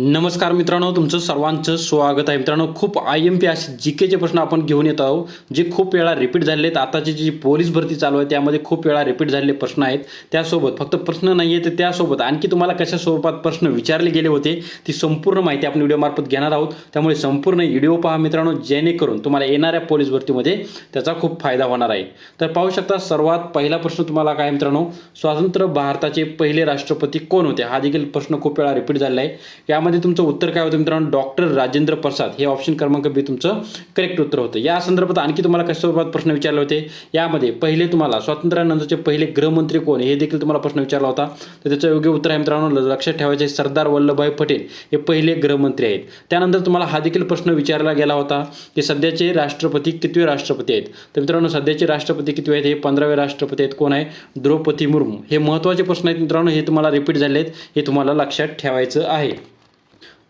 नमस्कार मित्रांनो तुमचं सर्वांचं स्वागत आहे. मित्रांनो खूप आय एम पी असे जी केचे प्रश्न आपण घेऊन येत आहोत जे खूप वेळा रिपीट झालेले आहेत. आताची जी पोलीस भरती चालू आहे त्यामध्ये खूप वेळा रिपीट झालेले प्रश्न आहेत. त्यासोबत फक्त प्रश्न नाही आहे तर त्यासोबत आणखी तुम्हाला कशा स्वरूपात प्रश्न विचारले गेले होते ती संपूर्ण माहिती आपण व्हिडिओमार्फत घेणार आहोत. त्यामुळे संपूर्ण व्हिडिओ पहा मित्रांनो जेणेकरून तुम्हाला येणाऱ्या पोलीस भरतीमध्ये त्याचा खूप फायदा होणार आहे. तर पाहू शकता सर्वात पहिला प्रश्न तुम्हाला काय मित्रांनो स्वातंत्र्य भारताचे पहिले राष्ट्रपती कोण होते? हा देखील प्रश्न खूप वेळा रिपीट झालेला आहे. यामध्ये तुमचं उत्तर काय होतं मित्रांनो? डॉक्टर राजेंद्र प्रसाद. हे ऑप्शन क्रमांक बी तुमचं करेक्ट उत्तर होतं. या संदर्भात आणखी तुम्हाला कशा स्वरूपात प्रश्न विचारले होते? यामध्ये पहिले तुम्हाला स्वातंत्र्यानंतरचे पहिले गृहमंत्री कोण? हे देखील तुम्हाला प्रश्न विचारला होता. तर त्याचं योग्य उत्तर आहे मित्रांनो लक्षात ठेवायचे सरदार वल्लभभाई पटेल हे पहिले गृहमंत्री आहेत. त्यानंतर तुम्हाला हा देखील प्रश्न विचारला गेला होता की सध्याचे राष्ट्रपती कितवे राष्ट्रपती आहेत? तर मित्रांनो सध्याचे राष्ट्रपती किती आहेत? हे पंधरावे राष्ट्रपती आहेत. कोण आहे? द्रौपदी मुर्मू. हे महत्त्वाचे प्रश्न आहेत मित्रांनो हे तुम्हाला रिपीट झाले आहेत हे तुम्हाला लक्षात ठेवायचं आहे.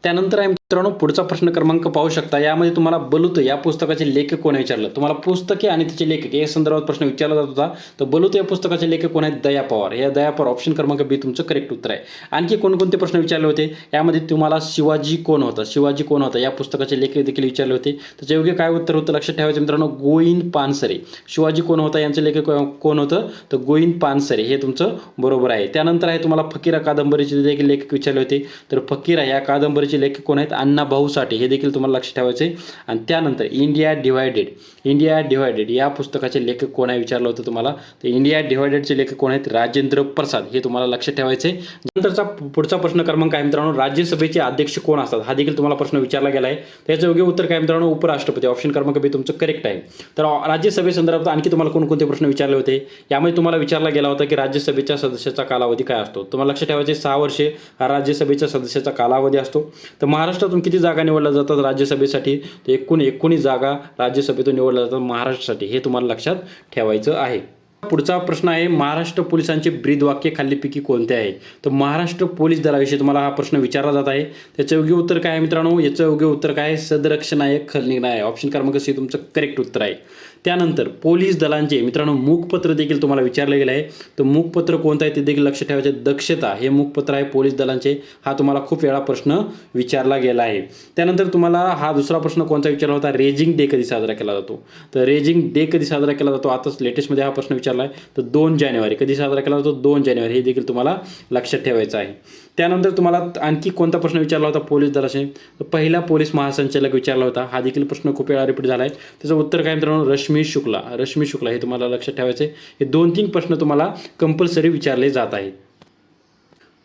त्यानंतर आहे मित्रांनो पुढचा प्रश्न क्रमांक पाहू शकता. यामध्ये तुम्हाला बलुत या पुस्तकाचे लेखक कोण विचारलं? तुम्हाला पुस्तके आणि त्याचे लेखक या संदर्भात प्रश्न विचारला जात होता. तर बलुत या पुस्तकाचे लेखक कोण आहेत? दया पवार. या दया पवार ऑप्शन क्रमांक बी तुमचं करेक्ट उत्तर आहे. आणखी कोणकोणते प्रश्न विचारले होते? यामध्ये तुम्हाला शिवाजी कोण होता? शिवाजी कोण होता? या पुस्तकाचे लेखक देखील विचारले होते. त्याचे योग्य काय उत्तर होतं? लक्षात ठेवायचं मित्रांनो गोविंद पानसरे. शिवाजी कोण होता? यांचं लेखक कोण होतं? तर गोविंद पानसरे. हे तुमचं बरोबर आहे. त्यानंतर आहे तुम्हाला फकीरा कादंबरीचे देखील लेखक विचारले होते. तर फकीरा या कादंबरीचे लेखक कोण आहेत? अण्णा भाऊ साठे. हे देखील तुम्हाला लक्षात ठेवायचे आणि त्यानंतर इंडिया डिवायडेड इंडिया डिवायडेड या पुस्तकाचे लेखक कोण आहे? विचारलं होतं तुम्हाला. तर इंडिया डिवायडेडचे लेखक कोण आहेत? राजेंद्र प्रसाद. हे तुम्हाला लक्षात ठेवायचे नंतरचा पुढचा प्रश्न क्रमांक आहे मित्रांनो. राज्यसभेचे अध्यक्ष कोण असतात? हा देखील तुम्हाला प्रश्न विचारला गेला आहे त्याचं योग्य उत्तर काय मित्रांनो? उपराष्ट्रपती. ऑप्शन क्रमांक बी तुमचं करेक्ट आहे. तर राज्यसभेसंदर्भात आणखी तुम्हाला कोणकोणते प्रश्न विचारले होते? यामध्ये तुम्हाला विचारला गेला होता की राज्यसभेच्या सदस्याचा कालावधी काय असतो? तुम्हाला लक्षात ठेवायचे सहा वर्षे हा राज्यसभेच्या सदस्याचा कालावधी असतो. तर महाराष्ट्रातून किती जागा निवडल्या जातात राज्यसभेसाठी? तर एकूण एकोणीस जागा राज्यसभेतून निवडल्या जातात महाराष्ट्रासाठी. हे तुम्हाला लक्षात ठेवायचं आहे. पुढचा प्रश्न आहे महाराष्ट्र पोलिसांचे ब्रीद वाक्य खालीलपैकी कोणते आहे? तर महाराष्ट्र पोलीस दलाविषयी तुम्हाला हा प्रश्न विचारला जात आहे. त्याचं योग्य उत्तर काय आहे मित्रांनो? याचं योग्य उत्तर काय आहे? सदरक्षनायक खलनिर्णय आहे ऑप्शन क्रमांक सी तुमचं करेक्ट उत्तर आहे. त्यानंतर पोलीस दलांचे मित्रांनो मूकपत्र देखील तुम्हाला विचारलं गेलं आहे. तर मूकपत्र कोणतं आहे ते देखील लक्ष ठेवायचे. दक्षता हे मूकपत्र आहे पोलीस दलांचे. हा तुम्हाला खूप वेळा प्रश्न विचारला गेला आहे. त्यानंतर तुम्हाला हा दुसरा प्रश्न कोणता विचारला होता? रेजिंग डे कधी साजरा केला जातो? तर रेजिंग डे कधी साजरा केला जातो? आताच लेटेस्टमध्ये हा प्रश्न विचारला आहे. तर दोन जानेवारी कधी साजरा केला जातो? दोन जानेवारी हे देखील तुम्हाला लक्षात ठेवायचं आहे. त्यानंतर तुम्हाला आणखी कोणता प्रश्न विचारला होता पोलीस दलाचे? तर पहिला पोलीस महासंचालक विचारला होता. हा देखील प्रश्न खूप वेळा रिपीट झाला आहे. त्याचं उत्तर काय मित्रांनो? रश्मी शुक्ला रश्मी शुक्ला हे तुम्हाला लक्षात ठेवायचे हे दोन तीन प्रश्न तुम्हाला कंपल्सरी विचारले जात आहेत.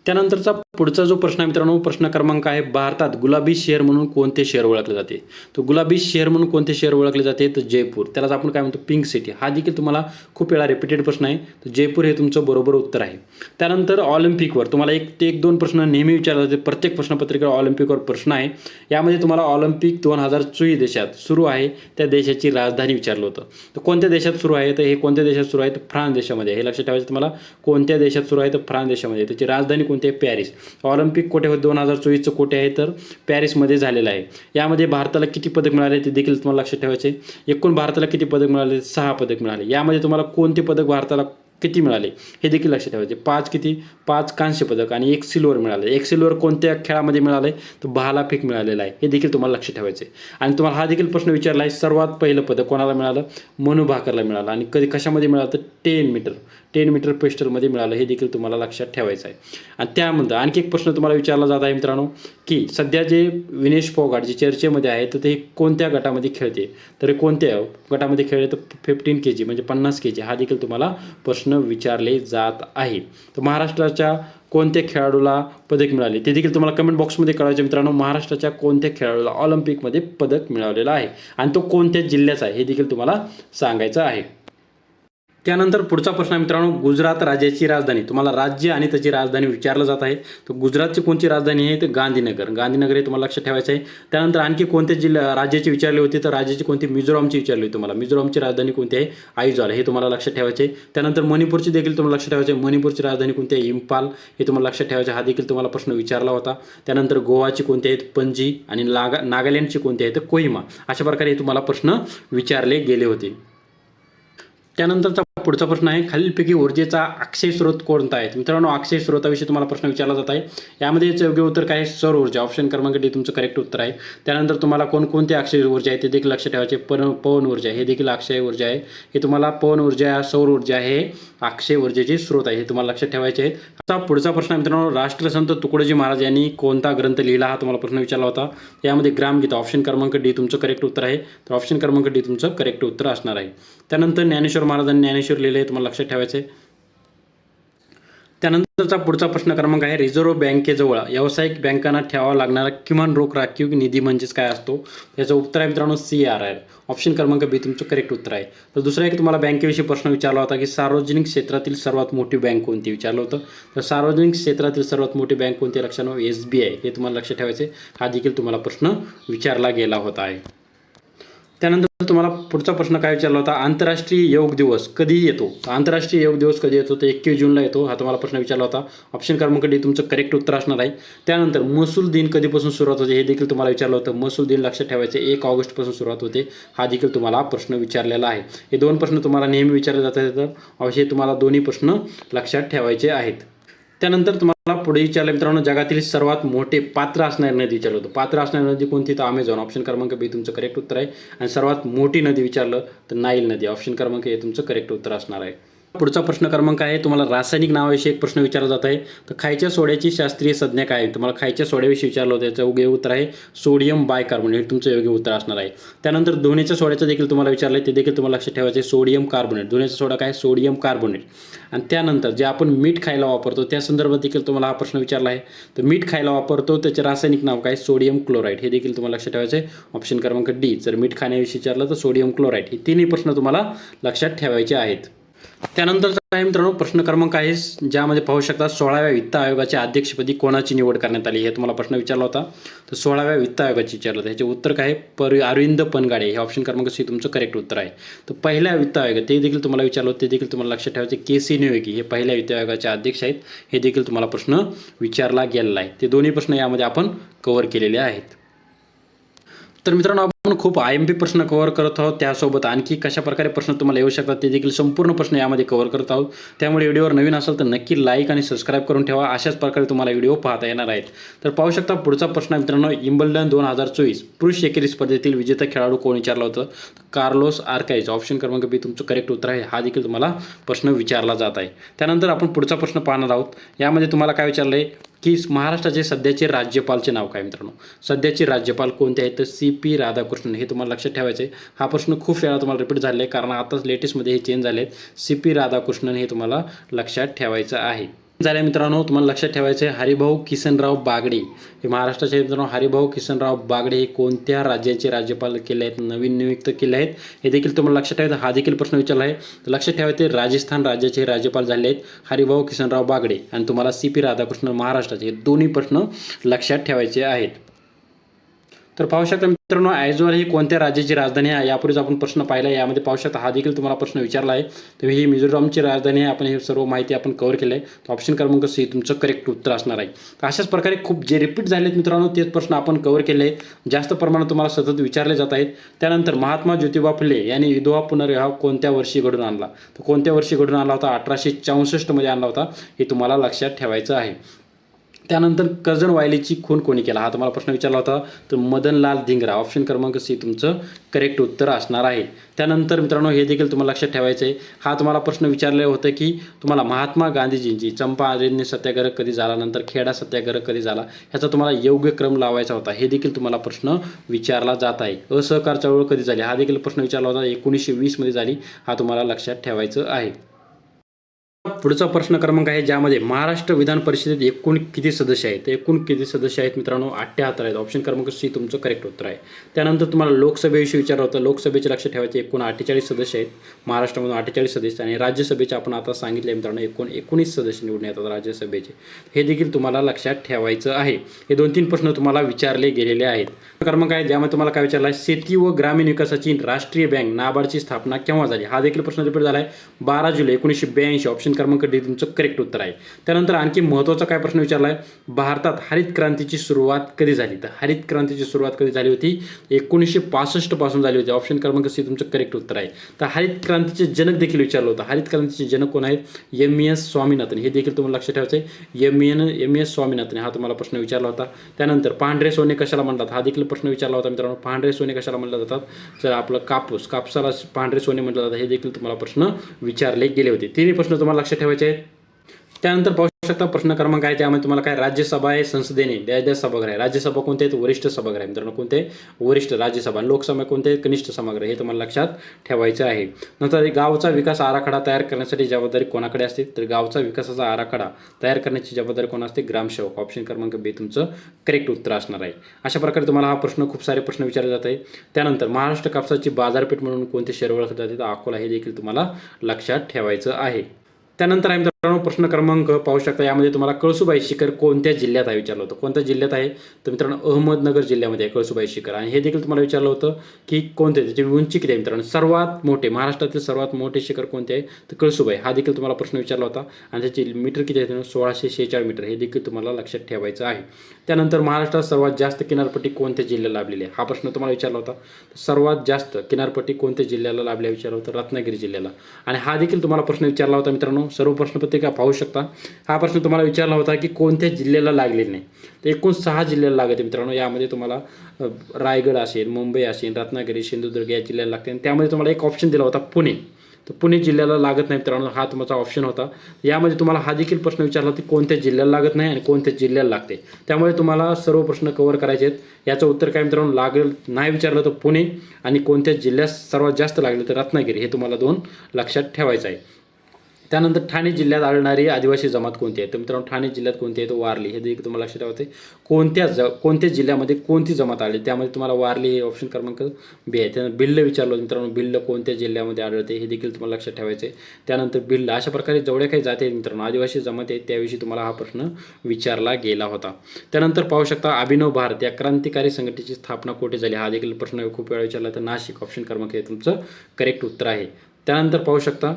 त्यानंतरचा पुढचा जो प्रश्न आहे मित्रांनो प्रश्न क्रमांक आहे भारतात गुलाबी शहर म्हणून कोणते शहर ओळखले जाते? तर गुलाबी शहर म्हणून कोणते शहर ओळखले जाते? तर जयपूर. त्यालाच आपण काय म्हणतो? Pink city. हा देखील तुम्हाला खूप वेळा रिपीटेड प्रश्न आहे. तर जयपूर हे तुमचं बरोबर उत्तर आहे. त्यानंतर ऑलिम्पिकवर तुम्हाला एक ते एक दोन प्रश्न नेहमी विचारले जाते. प्रत्येक प्रश्नपत्रिकेवर ऑलिम्पिकवर प्रश्न आहे. यामध्ये तुम्हाला ऑलिम्पिक दोन हजार चोवीस देशात सुरू आहे. त्या देशाची राजधानी विचारलं होतं. तर कोणत्या देशात सुरू आहे? तर हे कोणत्या देशात सुरू आहे? तर फ्रान्स देशामध्ये हे लक्षात ठेवायचं तुम्हाला. कोणत्या देशात सुरू आहे? तर फ्रान्स देशामध्ये त्याची राजधानी कोणती आहे? पॅरिस. ऑलिम्पिक कोठे होते दोन हजार चोवीसचं कोठे आहे तर पॅरिसमध्ये झालेलं आहे. यामध्ये भारताला किती पदक मिळाले ते देखील तुम्हाला लक्षात ठेवायचे एकूण भारताला किती पदक मिळाले? सहा पदक मिळाले. यामध्ये तुम्हाला कोणते पदक भारताला किती मिळाले? हे देखील लक्षात ठेवायचे म्हणजे पाच किती? पाच कांस्य पदक आणि एक सिल्वर मिळालं. एक सिल्वर कोणत्या खेळामध्ये मिळालं? आहे तर भालाफेक मिळालेलं आहे. हे देखील तुम्हाला लक्षात ठेवायचे आणि तुम्हाला हा देखील प्रश्न विचारला आहे सर्वात पहिलं पदक कोणाला मिळालं? मनु भाकरला मिळालं. आणि कधी कशामध्ये मिळालं? तर टेन मीटर. टेन मीटर पेस्टलमध्ये मिळालं. हे देखील तुम्हाला लक्षात ठेवायचं आहे. आणि त्यामध्ये आणखी एक प्रश्न तुम्हाला विचारला जात आहे मित्रांनो की सध्या जे विनेश फोगाट जे चर्चेमध्ये आहे तर ते कोणत्या गटामध्ये खेळते? तर कोणत्या गटामध्ये खेळले? तर फिफ्टीन के जी म्हणजे पन्नास के जी हा देखील तुम्हाला प्रश्न विचारले जात आहे. तर महाराष्ट्राच्या कोणत्या खेळाडूला पदक मिळाले? ते देखील तुम्हाला कमेंट बॉक्समध्ये कळवायचे मित्रांनो. महाराष्ट्राच्या कोणत्या खेळाडूला ऑलिम्पिकमध्ये पदक मिळवलेलं आहे? आणि तो कोणत्या जिल्ह्याचा आहे? हे देखील तुम्हाला सांगायचं आहे. त्यानंतर पुढचा प्रश्न मित्रांनो गुजरात राज्याची राजधानी. तुम्हाला राज्य आणि त्याची राजधानी विचारलं जात आहे. तर गुजरातची कोणती राजधानी आहे? तर गांधीनगर. गांधीनगर हे तुम्हाला लक्षात ठेवायचं आहे. त्यानंतर आणखी कोणत्या जिल्हा राज्याची विचारली होती? तर राज्याची कोणती? मिझोरामची विचारली होती तुम्हाला. मिझोरामची राजधानी कोणती आहे? आईजॉल हे तुम्हाला लक्षात ठेवायचे आहे. त्यानंतर मणिपूरची देखील तुम्हाला लक्षात ठेवायचे आहे. मणिपूरची राजधानी कोणती आहे? इम्फाल. हे तुम्हाला लक्षात ठेवायचे आहे. हा देखील तुम्हाला प्रश्न विचारला होता. त्यानंतर गोवाची कोणती आहेत? पणजी. आणि नागा नागालँडची कोणती आहे? तर कोहिमा. अशा प्रकारे तुम्हाला प्रश्न विचारले गेले होते. त्यानंतरचा पुढचा प्रश्न आहे खालीलपैकी ऊर्जेचा अक्षय स्रोत कोणता आहे? मित्रांनो अक्षय स्रोताविषयी तुम्हाला प्रश्न विचारला जात आहे. यामध्ये याचं योग्य उत्तर काय आहे? सौर ऊर्जा. ऑप्शन क्रमांक डी तुमचं करेक्ट उत्तर आहे. त्यानंतर तुम्हाला कोणकोणती अक्षय ऊर्जा आहे ते देखील लक्षात ठेवायचे. पण पवन ऊर्जा. हे देखील अक्षय ऊर्जा आहे. हे तुम्हाला पवन ऊर्जा सौर ऊर्जा हे अक्षय ऊर्जेचे स्रोत आहे हे तुम्हाला लक्षात ठेवायचे आहेत. आता पुढचा प्रश्न मित्रांनो राष्ट्रसंत तुकडोजी महाराज यांनी कोणता ग्रंथ लिहिला हा तुम्हाला प्रश्न विचारला होता. यामध्ये ग्रामगीता ऑप्शन क्रमांक डी तुमचं करेक्ट उत्तर आहे. तर ऑप्शन क्रमांक डी तुमचं करेक्ट उत्तर असणार आहे. त्यानंतर ज्ञानेश्वर महाराजांनी ज्ञानेश्वर लिहिले तुम्हाला लक्षात ठेवायचे आहे. त्यानंतरचा पुढचा प्रश्न क्रमांक आहे रिझर्व्ह बँकेजवळ व्यावसायिक बँकांना ठेवावा लागणारा किमान रोख राखीव निधी म्हणजेच काय असतो? त्याचं उत्तर आहे मित्रांनो सी आर आर. ऑप्शन क्रमांक बी तुमचं करेक्ट उत्तर आहे. तर दुसरा एक तुम्हाला बँकेविषयी प्रश्न विचारला होता की सार्वजनिक क्षेत्रातील सर्वात मोठी बँक कोणती विचारलं होतं. तर सार्वजनिक क्षेत्रातील सर्वात मोठी बँक कोणती लक्षात एस बी आय. हे तुम्हाला लक्षात ठेवायचे हा देखील तुम्हाला प्रश्न विचारला गेला होता आहे. त्यानंतर तुम्हाला पुढचा प्रश्न काय विचारला होता? आंतरराष्ट्रीय योग दिवस कधी येतो? आंतरराष्ट्रीय योग दिवस कधी येतो? तर एकवीस जूनला येतो हा तुम्हाला प्रश्न विचारला होता. ऑप्शन क्रमांक डी तुमचं करेक्ट उत्तर असणार आहे. त्यानंतर महसूल दिन कधीपासून सुरुवात होते हे देखील तुम्हाला विचारलं होतं. महसूल दिन लक्षात ठेवायचे एक ऑगस्टपासून सुरुवात होते हा देखील तुम्हाला प्रश्न विचारलेला आहे. हे दोन प्रश्न तुम्हाला नेहमी विचारले जातात. तर अवश्य तुम्हाला दोन्ही प्रश्न लक्षात ठेवायचे आहेत. त्यानंतर तुम्हाला पुढे विचारलं मित्रांनो जगातील सर्वात मोठे पात्र असणारी नदी विचारलं होतं. पात्र असणारी नदी कोणती? तर अमेझॉन ऑप्शन क्रमांक बी तुमचं करेक्ट उत्तर आहे. आणि सर्वात मोठी नदी विचारलं तर नाईल नदी. ऑप्शन क्रमांक हे तुमचं करेक्ट उत्तर असणार आहे. पुढचा प्रश्न क्रमांक आहे. तुम्हाला रासायनिक नावाविषयी एक प्रश्न विचारला जात आहे. तर खायच्या सोड्याची शास्त्रीय संज्ञा काय? आहे तुम्हाला खायच्या सोड्याविषयी विचारलं होतं. याचं योग्य उत्तर आहे सोडियम बायकार्बोनेट. हे तुमचं योग्य उत्तर असणार आहे. त्यानंतर धुण्याच्या सोड्याचं देखील तुम्हाला विचारलं आहे. ते देखील तुम्हाला लक्षात ठेवायचे सोडियम कार्बोनेट. धुण्याचा सोडा काय? Sodium carbonate. आणि त्यानंतर जे आपण मीठ खायला वापरतो त्या संदर्भात देखील तुम्हाला हा प्रश्न विचारला आहे. तर मीठ खायला वापरतो त्याचे रासायनिक नाव काय? Sodium chloride. हे देखील तुम्हाला लक्षात ठेवायचं आहे. ऑप्शन क्रमांक डी. जर मीठ खाण्याविषयी विचारलं तर सोडियम क्लोराईड. हे तिन्ही प्रश्न तुम्हाला लक्षात ठेवायचे आहेत. त्यानंतरचा आहे मित्रांनो प्रश्न क्रमांक आहे ज्यामध्ये पाहू शकता सोळाव्या वित्त आयोगाच्या अध्यक्षपदी कोणाची निवड करण्यात आली हे तुम्हाला प्रश्न विचारला होता. तर सोळाव्या वित्त आयोगाची विचारलं. होतं ह्याचे उत्तर काय पर अरविंद पनगाडे. हे ऑप्शन क्रमांक सी तुमचं करेक्ट उत्तर आहे. तर पहिल्या वित्त आयोग ते देखील तुम्हाला विचारलं होतं ते देखील तुम्हाला लक्षात ठेवायचे के सी नियोगी हे पहिल्या वित्त आयोगाचे अध्यक्ष आहेत. हे देखील तुम्हाला प्रश्न विचारला गेलेला आहे. ते दोन्ही प्रश्न यामध्ये आपण कव्हर केलेले आहेत. तर मित्रांनो आपण खूप आय एम पी प्रश्न कव्हर करत आहोत. त्यासोबत आणखी कशा प्रकारे प्रश्न तुम्हाला येऊ शकतात ते देखील संपूर्ण प्रश्न यामध्ये कव्हर करत आहोत. त्यामुळे व्हिडिओवर नवीन असेल तर नक्की लाईक आणि सबस्क्राईब करून ठेवा. अशाच प्रकारे तुम्हाला व्हिडिओ पाहता येणार आहेत. तर पाहू शकता पुढचा प्रश्न मित्रांनो इम्बल्डन दोन हजार चोवीस. पुरुष एकेरी स्पर्धेतील विजेता खेळाडू कोण विचारला होतं? कार्लोस आर्काईज ऑप्शन क्रमांक बी तुमचं करेक्ट उत्तर आहे. हा देखील तुम्हाला प्रश्न विचारला जात आहे. त्यानंतर आपण पुढचा प्रश्न पाहणार आहोत. यामध्ये तुम्हाला काय विचारलं आहे की महाराष्ट्राचे सध्याचे राज्यपालचे नाव काय मित्रांनो? सध्याचे राज्यपाल कोणते आहेत? तर सी पी राधाकृष्णन हे तुम्हाला लक्षात ठेवायचे हा प्रश्न खूप वेळा तुम्हाला रिपीट झाले आहे कारण आताच लेटेस्टमध्ये हे चेंज झाले आहेत सी पी राधाकृष्णन हे तुम्हाला लक्षात ठेवायचं आहे. झाले मित्रांनो तुम्हाला लक्षात ठेवायचं आहे हरिभाऊ किसनराव बागडे. हे महाराष्ट्राचे मित्रांनो हरिभाऊ किसनराव बागडे हे कोणत्या राज्याचे राज्यपाल केले आहेत नवीन नियुक्त केले आहेत? हे देखील तुम्हाला लक्षात ठेवायचं हा देखील प्रश्न विचारला आहे. तर लक्षात ठेवायचे राजस्थान राज्याचे राज्यपाल झाले आहेत हरिभाऊ किसनराव बागडे. आणि तुम्हाला सी पी राधाकृष्णन महाराष्ट्राचे हे दोन्ही प्रश्न लक्षात ठेवायचे आहेत. तर पाहू शकता मित्रांनो आयझोल ही कोणत्या राज्याची राजधानी आहे यापूर्वीच आपण प्रश्न पाहिला आहे. यामध्ये पाहू शकता हा देखील तुम्हाला प्रश्न विचारला आहे. तर ही मिझोरामची राजधानी आहे. आपण हे सर्व माहिती आपण कव्हर केलं आहे तर ऑप्शन क्रमांक सी तुमचं करेक्ट उत्तर असणार आहे. तर अशाच प्रकारे खूप जे रिपीट झालेत मित्रांनो तेच प्रश्न आपण कव्हर केले. आहेत जास्त प्रमाणात तुम्हाला सतत विचारले जात आहेत. त्यानंतर महात्मा ज्योतिबा फुले यांनी विधवा पुनर्विवाह कोणत्या वर्षी घडून आणला? तर कोणत्या वर्षी घडून आणला होता? अठराशे चौसष्टमध्ये आणला होता. हे तुम्हाला लक्षात ठेवायचं आहे. त्यानंतर कर्जन वायलीची खून कोणी केला? हा तुम्हाला प्रश्न विचारला होता. तर मदनलाल धिंगरा ऑप्शन क्रमांक सी तुमचं करेक्ट उत्तर असणार आहे. त्यानंतर मित्रांनो हे देखील तुम्हाला लक्षात ठेवायचं आहे हा तुम्हाला प्रश्न विचारले होतं की तुम्हाला महात्मा गांधीजींची चंपा अरण्य सत्याग्रह कधी झाला? नंतर खेडा सत्याग्रह कधी झाला? ह्याचा तुम्हाला योग्य क्रम लावायचा होता. हे देखील तुम्हाला प्रश्न विचारला जात आहे. असहकार चळवळ कधी झाली? हा देखील प्रश्न विचारला होता. एकोणीसशे वीसमध्ये झाली. हा तुम्हाला लक्षात ठेवायचं आहे. पुढचा प्रश्न क्रमांक आहे ज्यामध्ये महाराष्ट्र विधान परिषदेत एकूण किती सदस्य आहेत? एकूण किती सदस्य आहेत मित्रांनो? अठ्ठ्याहत्तर आहेत. ऑप्शन क्रमांक सी तुमचं करेक्ट उत्तर आहे. त्यानंतर तुम्हाला लोकसभेविषयी विचारलं होतं. लोकसभेचे लक्ष ठेवायचे एकूण अठ्ठेचाळीस सदस्य आहेत. महाराष्ट्रामधून अठ्ठेचाळीस सदस्य आणि राज्यसभेचे आपण आता सांगितले मित्रांनो एकूण एकोणीस सदस्य निवडून येतात राज्यसभेचे. हे देखील तुम्हाला लक्षात ठेवायचं आहे. हे दोन तीन प्रश्न तुम्हाला विचारले गेलेले आहेत. क्रमांक आहे ज्यामध्ये तुम्हाला काय विचारलं आहे? शेती व ग्रामीण विकासाची राष्ट्रीय बँक नाबार्डची स्थापना केव्हा झाली? हा देखील प्रश्न रिपीट झाला आहे. बारा जुलै एकोणीसशे ब्याऐंशी. ऑप्शन ऑप्शन क्रमांक डी तुमचं करेक्ट उत्तर आहे. त्यानंतर आणखी महत्त्वाचा काय प्रश्न विचारला आहे भारतात हरित क्रांतीची सुरुवात कधी झाली? तर हरित क्रांतीची सुरुवात कधी झाली होती? एकोणीसशे पासष्टपासून झाली होती. ऑप्शन क्रमांक सी तुमचं करेक्ट उत्तर आहे. तर हरित क्रांतीचे जनक देखील विचारलं होतं. हरित क्रांतीचे जनक कोण आहेत? M S Swaminathan. हे देखील तुम्हाला लक्षात ठेवायचं आहे M N M S Swaminathan हा तुम्हाला प्रश्न विचारला होता. त्यानंतर पांढरे सोने कशाला म्हणतात? हा देखील प्रश्न विचारला होता मित्रांनो. पांढरे सोने कशाला म्हणलं जातात? तर आपलं कापूस कापसाला पांढरे सोने म्हटलं जातं. हे देखील तुम्हाला प्रश्न विचारले गेले होते. तिन्ही प्रश्न तुम्हाला लक्षात ठेवायचे आहेत. त्यानंतर पाहू शकता प्रश्न क्रमांक आहे त्यामध्ये तुम्हाला काय राज्यसभा आहे संसदेने द्या द्या सभागृह. आहे राज्यसभा कोणते आहेत? वरिष्ठ सभागृह आहे. मित्रांनो कोणते? वरिष्ठ राज्यसभा. आणि लोकसभा कोणते आहेत? कनिष्ठ सभागृह. हे तुम्हाला लक्षात ठेवायचं आहे. नंतर गावचा विकास आराखडा तयार करण्यासाठी जबाबदारी कोणाकडे असते? तर गावचा विकासाचा आराखडा तयार करण्याची जबाबदारी कोण असते? ग्रामसेवक. ऑप्शन क्रमांक बी तुमचं करेक्ट उत्तर असणार आहे. अशा प्रकारे तुम्हाला हा प्रश्न खूप सारे प्रश्न विचारले जात आहे त्यानंतर महाराष्ट्र कापसाची बाजारपेठ म्हणून कोणते शहर ओळखले जाते तर अकोला हे देखील तुम्हाला लक्षात ठेवायचं आहे. त्यानंतर आहे मित्रांनो प्रश्न क्रमांक पाहू शकता. यामध्ये तुम्हाला कळसुबाई शिखर कोणत्या जिल्ह्यात आहे विचारलं होतं. कोणत्या जिल्ह्यात आहे? तर मित्रांनो अहमदनगर जिल्ह्यामध्ये आहे कळसुबाई शिखर. आणि हे देखील तुम्हाला विचारलं होतं की कोणते त्याची उंची किती आहे मित्रांनो? सर्वात मोठे महाराष्ट्रातील सर्वात मोठे शिखर कोणते आहे? तर कळसुबाई. हा देखील तुम्हाला प्रश्न विचारला होता. आणि त्याची मीटर किती आहे सोळाशे शेहेचाळीस मीटर. हे देखील तुम्हाला लक्षात ठेवायचं आहे. त्यानंतर महाराष्ट्रात सर्वात जास्त किनारपट्टी कोणत्या जिल्ह्याला लाभलेली आहे? हा प्रश्न तुम्हाला विचारला होता. सर्वात जास्त किनारपट्टी कोणत्या जिल्ह्याला लाभल्या विचारला होतं रत्नागिरी जिल्ह्याला. आणि हा देखील तुम्हाला प्रश्न विचारला होता मित्रांनो. सर्व प्रश्नपत्रिका पाहू शकता. हा प्रश्न तुम्हाला विचारला होता की कोणत्या जिल्ह्याला लागलेली नाही? तर एकूण सहा जिल्ह्याला लागत आहे मित्रांनो. यामध्ये तुम्हाला रायगड असेल मुंबई असेल रत्नागिरी सिंधुदुर्ग या जिल्ह्याला लागते. आणि त्यामध्ये तुम्हाला एक ऑप्शन दिला होता पुणे. तर पुणे जिल्ह्याला लागत नाही मित्रांनो हा तुमचा ऑप्शन होता. यामध्ये तुम्हाला हा देखील प्रश्न विचारला होता की कोणत्या जिल्ह्याला लागत नाही आणि कोणत्या जिल्ह्याला लागते? त्यामुळे तुम्हाला सर्व प्रश्न कव्हर करायचे आहेत. याचं उत्तर काय मित्रांनो लागेल नाही विचारलं तर पुणे आणि कोणत्या जिल्ह्यात सर्वात जास्त लागले तर रत्नागिरी हे तुम्हाला दोन लक्षात ठेवायचं आहे. त्यानंतर ठाणे जिल्ह्यात आढळणारी आदिवासी जमात कोणती आहे? तर मित्रांनो ठाणे जिल्ह्यात कोणती आहे? तर वारली. हे देखील तुम्हाला लक्षात ठेवायचं कोणत्या ज कोणत्या जिल्ह्यामध्ये कोणती जमात आली त्यामध्ये तुम्हाला वारली हे ऑप्शन क्रमांक बी आहे. त्यानंतर भिल्ल विचारलं मित्रांनो. भिल्ल कोणत्या जिल्ह्यामध्ये आढळते? हे देखील तुम्हाला लक्षात ठेवायचे त्यानंतर भिल्ल अशा प्रकारे जेवढ्या काही जाते मित्रांनो आदिवासी जमात आहेत त्याविषयी तुम्हाला हा प्रश्न विचारला गेला होता. त्यानंतर पाहू शकता अभिनव भारत या क्रांतिकारी संघटनेची स्थापना कुठे झाली? हा देखील प्रश्न खूप वेळा विचारला. तर नाशिक ऑप्शन क्रमांक हे तुमचं करेक्ट उत्तर आहे. त्यानंतर पाहू शकता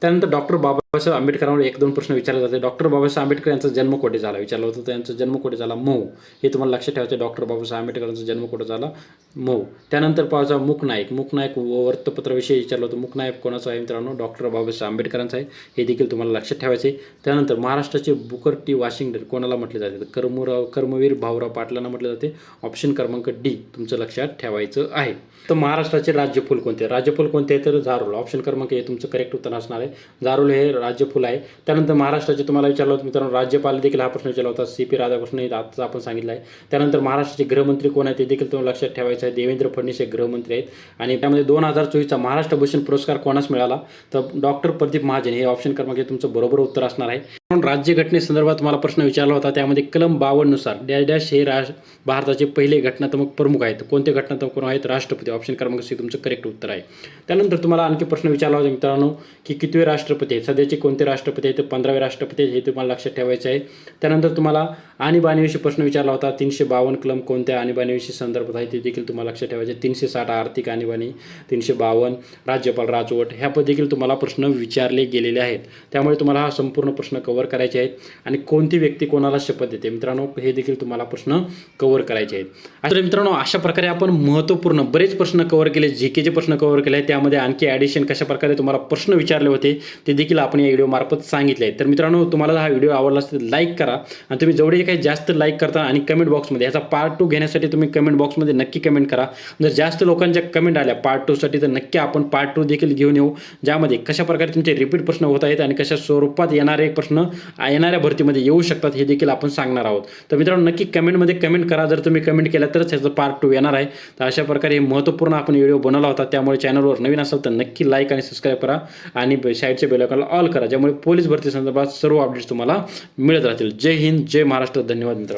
त्यानंतर डॉक्टर बाबासाहेब आंबेडकरांवर एक दोन प्रश्न विचारले जाते. डॉक्टर बाबासाहेब आंबेडकर यांचा जन्म कोठे झाला विचारलं होतं. त्यांचा जन्म कुठे झाला मऊ. हे तुम्हाला लक्षात ठेवायचं डॉक्टर बाबासाहेब आंबेडकरांचा जन्म कुठे झाला मऊ. त्यानंतर पाहायचा मुकनायक. मुकनायक वृत्तपत्राविषयी विचारलं होतं. मुकनायक कोणाचा आहे मित्रांनो? डॉक्टर बाबासाहेब आंबेडकरांचं आहे. हे देखील तुम्हाला लक्षात ठेवायचे त्यानंतर महाराष्ट्राचे बुकर टी वॉशिंग्टन कोणाला म्हटले जाते? कर्मराव कर्मवीर भाऊराव पाटलांना म्हटलं जाते. ऑप्शन क्रमांक डी तुमचं लक्षात ठेवायचं आहे. तर महाराष्ट्राचे राज्यफूल कोणते? राज्यफूल कोणते? आहे तर झारोल. ऑप्शन क्रमांक हे तुमचं करेक्ट उत्तर असणार आहे. जारुल हे राज्यफूल आहे. त्यानंतर महाराष्ट्राचे तुम्हाला विचारलं होतं मित्रांनो राज्यपाल देखील हा प्रश्न विचारला होता. सी पी राधाकृष्ण हे आपण सांगितलं आहे त्यानंतर महाराष्ट्राचे गृहमंत्री कोण आहे ते देखील तुम्हाला लक्षात ठेवायचं आहे. देवेंद्र फडणवीस हे गृहमंत्री आहेत. आणि त्यामध्ये दोन हजार चोवीसचा महाराष्ट्र भूषण पुरस्कार कोणास मिळाला? तर डॉक्टर प्रदीप महाजन हे ऑप्शन क्रमांक तुमचं बरोबर उत्तर असणार आहे. म्हणून राज्यघटनेसंदर्भात तुम्हाला प्रश्न विचारला होता त्यामध्ये कलम बावन्ननुसार डॅश डॅश हे राज भारताचे पहिले घटनात्मक प्रमुख आहेत. कोणते घटनात्मक प्रमुख आहेत? राष्ट्रपती. ऑप्शन क्रमांक सी तुमचं करेक्ट उत्तर आहे. त्यानंतर तुम्हाला आणखी प्रश्न विचारला होता मित्रांनो की कितवे राष्ट्रपती आहेत? सध्याचे कोणते राष्ट्रपती आहेत? पंधरावे राष्ट्रपती आहेत हे तुम्हाला लक्षात ठेवायचे आहे. त्यानंतर तुम्हाला आणीबाणीविषयी प्रश्न विचारला होता तीनशे बावन्न कलम कोणत्या आणीबाणीविषयी संदर्भात आहे ते देखील तुम्हाला लक्षात ठेवायचे तीनशे साठ आर्थिक आणीबाणी तीनशे बावन्न राज्यपाल राजवट ह्या पण देखील तुम्हाला प्रश्न विचारले गेलेले आहेत. त्यामुळे तुम्हाला हा संपूर्ण प्रश्न कव्हर करायचे आहेत आणि कोणती व्यक्ती कोणाला शपथ देते? मित्रांनो हे देखील तुम्हाला प्रश्न कव्हर करायचे आहेत. तर मित्रांनो अशा प्रकारे आपण महत्त्वपूर्ण बरेच प्रश्न कव्हर केले जी केचे प्रश्न कव्हर केले. आहेत त्यामध्ये आणखी ॲडिशन कशा प्रकारे तुम्हाला प्रश्न विचारले होते ते देखील आपण या व्हिडिओमार्फत सांगितले. आहेत तर मित्रांनो तुम्हाला हा व्हिडिओ आवडला असेल लाईक करा. आणि तुम्ही जेवढे काही जास्त लाईक करता आणि कमेंट बॉक्समध्ये याचा पार्ट टू घेण्यासाठी तुम्ही कमेंट बॉक्समध्ये नक्की कमेंट करा. जर जास्त लोकांच्या कमेंट आल्या पार्ट टूसाठी तर नक्की आपण पार्ट टू देखील घेऊन येऊ. ज्यामध्ये कशा प्रकारे तुमचे रिपीट प्रश्न होत आहेत आणि कशा स्वरूपात येणारे प्रश्न येणाऱ्या भरतीमध्ये येऊ शकतात हे देखील आपण सांगणार आहोत. तर मित्रांनो नक्की कमेंटमध्ये कमेंट करा. जर तुम्ही कमेंट केला तरच ह्याचं पार्ट टू येणार आहे. तर अशा प्रकारे हे महत्त्वपूर्ण आपण व्हिडिओ बनवला होता त्यामुळे चॅनलवर नवीन असाल तर नक्की लाईक आणि सबस्क्राईब करा. आणि साईडच्या बेलकॉनला ऑल करा ज्यामुळे पोलीस भरती संदर्भात सर्व अपडेट्स तुम्हाला मिळत राहतील. जय हिंद जय महाराष्ट्र. धन्यवाद मित्रांनो.